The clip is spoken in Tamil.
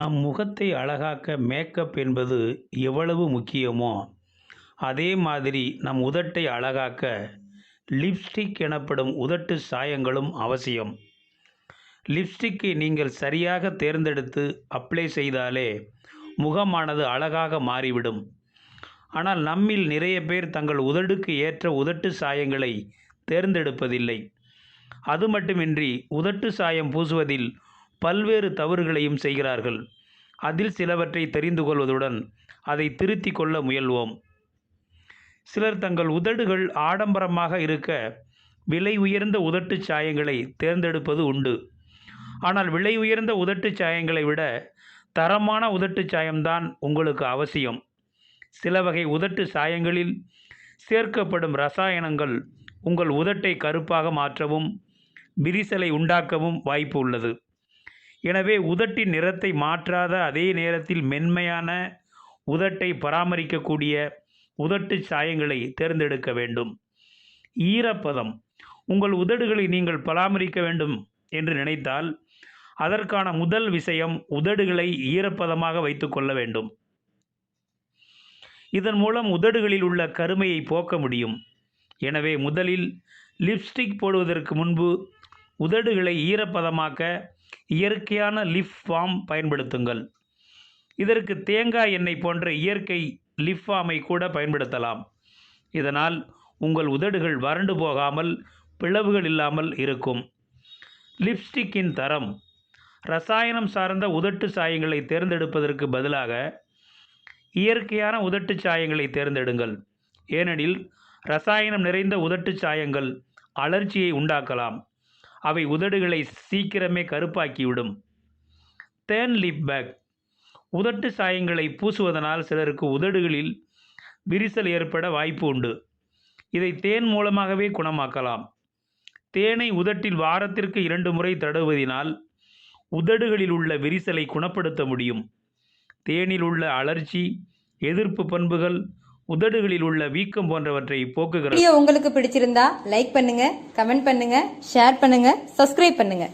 நம் முகத்தை அழகாக்க மேக்கப் என்பது எவ்வளவு முக்கியமோ அதே மாதிரி நம் உதட்டை அழகாக்க லிப்ஸ்டிக் எனப்படும் உதட்டு சாயங்களும் அவசியம். லிப்ஸ்டிக்கை நீங்கள் சரியாக தேர்ந்தெடுத்து அப்ளை செய்தாலே முகமானது அழகாக மாறிவிடும். ஆனால் நம்மில் நிறைய பேர் தங்கள் உதடுக்கு ஏற்ற உதட்டு சாயங்களை தேர்ந்தெடுப்பதில்லை. அது மட்டுமின்றி உதட்டு சாயம் பூசுவதில் பல்வேறு தவறுகளையும் செய்கிறார்கள். அதில் சிலவற்றை தெரிந்து கொள்வதுடன் அதை திருத்தி கொள்ள முயல்வோம். சிலர் தங்கள் உதடுகள் ஆடம்பரமாக இருக்க விலை உயர்ந்த உதட்டுச் சாயங்களை தேர்ந்தெடுப்பது உண்டு. ஆனால் விலை உயர்ந்த உதட்டுச் சாயங்களை விட தரமான உதட்டுச் சாயம்தான் உங்களுக்கு அவசியம். சில வகை உதட்டு சாயங்களில் சேர்க்கப்படும் ரசாயனங்கள் உங்கள் உதட்டை கருப்பாக மாற்றவும் விரிசலை உண்டாக்கவும் வாய்ப்பு உள்ளது. எனவே உதட்டின் நிறத்தை மாற்றாத அதே நேரத்தில் மென்மையான உதட்டை பராமரிக்கக்கூடிய உதட்டு சாயங்களை தேர்ந்தெடுக்க வேண்டும். ஈரப்பதம். உங்கள் உதடுகளை நீங்கள் பராமரிக்க வேண்டும் என்று நினைத்தால் அதற்கான முதல் விஷயம் உதடுகளை ஈரப்பதமாக வைத்துக்கொள்ள வேண்டும். இதன் மூலம் உதடுகளில் உள்ள கருமையை போக்க முடியும். எனவே முதலில் லிப்ஸ்டிக் போடுவதற்கு முன்பு உதடுகளை ஈரப்பதமாக்க இயற்கையான லிப் ஃபார்ம் பயன்படுத்துங்கள். இதற்கு தேங்காய் எண்ணெய் போன்ற இயற்கை லிப் ஃபார்மை கூட பயன்படுத்தலாம். இதனால் உங்கள் உதடுகள் வறண்டு போகாமல் பிளவுகள் இல்லாமல் இருக்கும். லிப்ஸ்டிக்கின் தரம். ரசாயனம் சார்ந்த உதட்டு சாயங்களை தேர்ந்தெடுப்பதற்கு பதிலாக இயற்கையான உதட்டு சாயங்களை தேர்ந்தெடுங்கள். ஏனெனில் ரசாயனம் நிறைந்த உதட்டு சாயங்கள் அலர்ச்சியை உண்டாக்கலாம். அவை உதடுகளை சீக்கிரமே கருப்பாக்கிவிடும். தேன் லிப் பேக் உதட்டு சாயங்களை பூசுவதனால் சிலருக்கு உதடுகளில் விரிசல் ஏற்பட வாய்ப்பு உண்டு. இதை தேன் மூலமாகவே குணமாக்கலாம். தேனை உதட்டில் வாரத்திற்கு இரண்டு முறை தடவுவதினால் உதடுகளில் உள்ள விரிசலை குணப்படுத்த முடியும். தேனில் உள்ள அலர்ச்சி எதிர்ப்பு பண்புகள் உதடுகளில் உள்ள வீக்கம் போன்றவற்றை போக்குகிறது. உங்களுக்கு பிடிச்சிருந்தா லைக் பண்ணுங்க கமெண்ட் பண்ணுங்க ஷேர் பண்ணுங்க சப்ஸ்கிரைப் பண்ணுங்க.